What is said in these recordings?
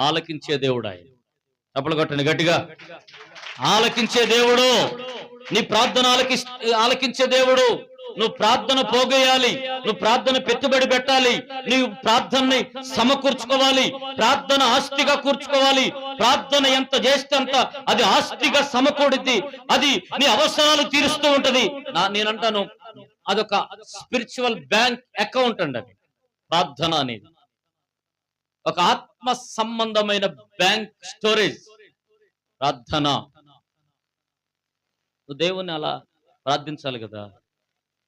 ఆలకించే దేవుడు ఆయన. చప్పలు కొట్టండి గట్టిగా. ఆలకించే దేవుడు నీ ప్రార్థన ఆలకి ఆలకించే దేవుడు. నువ్వు ప్రార్థన పోగేయాలి నువ్వు ప్రార్థన పెట్టుబడి పెట్టాలి నీవు ప్రార్థనని సమకూర్చుకోవాలి ప్రార్థన ఆస్తిగా కూర్చుకోవాలి ప్రార్థన ఎంత చేస్తే అంత అది ఆస్తిగా సమకూడిద్ది అది నీ అవసరాలు తీరుస్తూ ఉంటది. నేనంటాను అదొక స్పిరిచువల్ బ్యాంక్ అకౌంట్ అండి అది ప్రార్థన అనేది. ఒక ఆత్మ సంబంధమైన బ్యాంక్ స్టోరేజ్. ప్రార్థన. నువ్వు దేవుని అలా ప్రార్థించాలి కదా.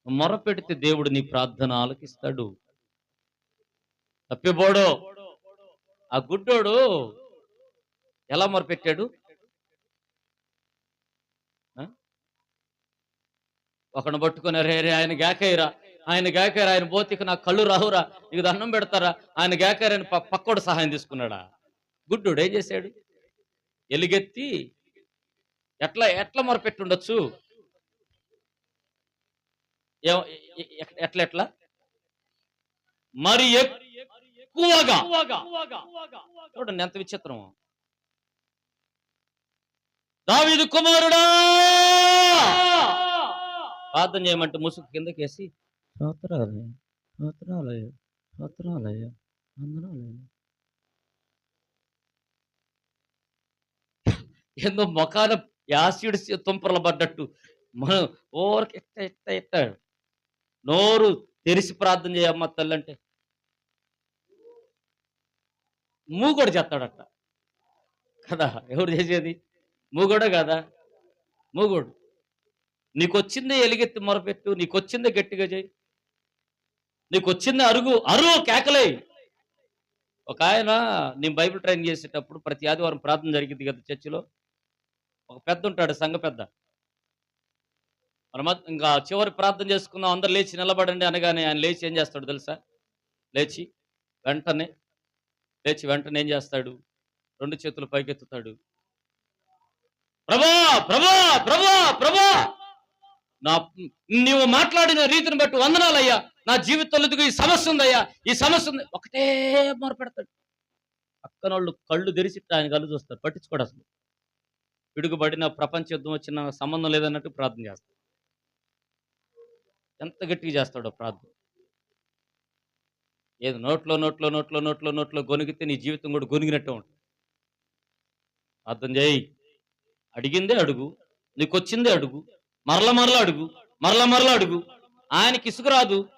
మొరపెడితే దేవుడు నీ ప్రార్థన ఆలకిస్తాడు. తప్పిపోడు. ఆ గుడ్డోడు ఎలా మొరపెట్టాడు? ఒకను పట్టుకుని పట్టుకొని రే రే ఆయన గాకైరా ఆయన గాకారు ఆయన పోతికి నాకు కళ్ళు రావురా నీకు దండం పెడతారా? ఆయన గాకయ్యరని ప పక్కోడు సహాయం తీసుకున్నాడా? గుడ్డోడు ఏం చేశాడు? ఎలుగెత్తి ఎట్లా ఎట్లా మొరపెట్టుండొచ్చు? ఏ- ఎట్లా ఎట్లా? మరి ఎక్కువగా. చూడండి ఎంత విచిత్రం దావీదు కుమారుడా! ప్రార్థన చేయమంటే ముసుగు కిందకేసి స్తోత్రాలయ స్తోత్రాలయ స్తోత్రాలయ వందనాలయ ఏందో మొఖాన యాసిడ్ తుంపరలు పడ్డట్టు మనం ఓరికి ఇట్ట ఇట్ట ఇట్టాడు నోరు తెరిసి ప్రార్థన చేయమ్మ తల్లంటే మూగోడు చేస్తాడట. కదా ఎవరు చేసేది? మూగోడే కదా? మూగోడు. నీకొచ్చిందే ఎలిగెత్తి మొరపెట్టు నీకొచ్చిందే గట్టిగా చేయి. నీకు వచ్చింది అరుగు అరుగు కేకలే. ఒక ఆయన నేను బైబిల్ ట్రైన్ చేసేటప్పుడు ప్రతి ఆదివారం ప్రార్థన జరిగింది కదా చర్చిలో. ఒక పెద్ద ఉంటాడు సంఘ పెద్ద. మనం ఇంకా చివరి ప్రార్థన చేసుకుందాం అందరు లేచి నిలబడండి అనగానే ఆయన లేచి ఏం చేస్తాడు తెలుసా? లేచి వెంటనే లేచి వెంటనే ఏం చేస్తాడు? రెండు చేతులు పైకెత్తుతాడు. ప్రభా ప్రభా ప్రభా ప్రభా! నా నీవు మాట్లాడిన రీతిని బట్టి వందనాలయ్యా. నా జీవితంలో ఈ సమస్య ఉందయ్యా. ఈ సమస్య ఉంది. ఒకటే మొరపెడతాడు పక్కనోళ్ళు కళ్ళు తెరిచి ఆయన కళ్ళు చూస్తారు. పట్టించుకోడు అసలు. విడుగుబడిన ప్రపంచ యుద్ధం వచ్చిన సంబంధం లేదన్నట్టు ప్రార్థన చేస్తాడు. ఎంత గట్టిగా చేస్తాడో ప్రార్థన. ఏది నోట్లో నోట్లో నోట్లో నోట్లో నోట్లో గొనిగితే నీ జీవితం కూడా గొనిగినట్టే ఉంటుంది. అర్థం చేయి. అడిగిందే అడుగు. నీకు వచ్చిందే అడుగు. మరల మరల అడుగు. మరల మరల అడుగు. ఆయనకి ఇసుక రాదు.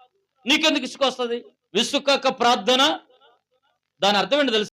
నీకెందుకు ఇసుక వస్తుంది? విసుకక ప్రార్థన? దాని అర్థం ఏంటి తెలుసు?